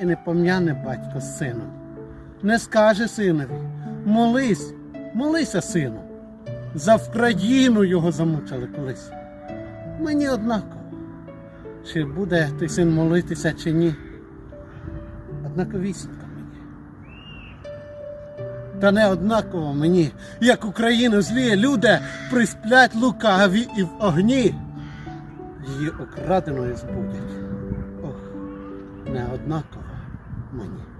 І не пом'яне батько з сином, не скаже синові, молись, молися, сину, за Вкраїну його замучили колись. Мені однаково, чи буде той син молитися, чи ні. Однаковісінько мені. Та не однаково мені, як Україну злі люди присплять лукаві і в огні. Її окраденою збудять. Ох, не однаково мені.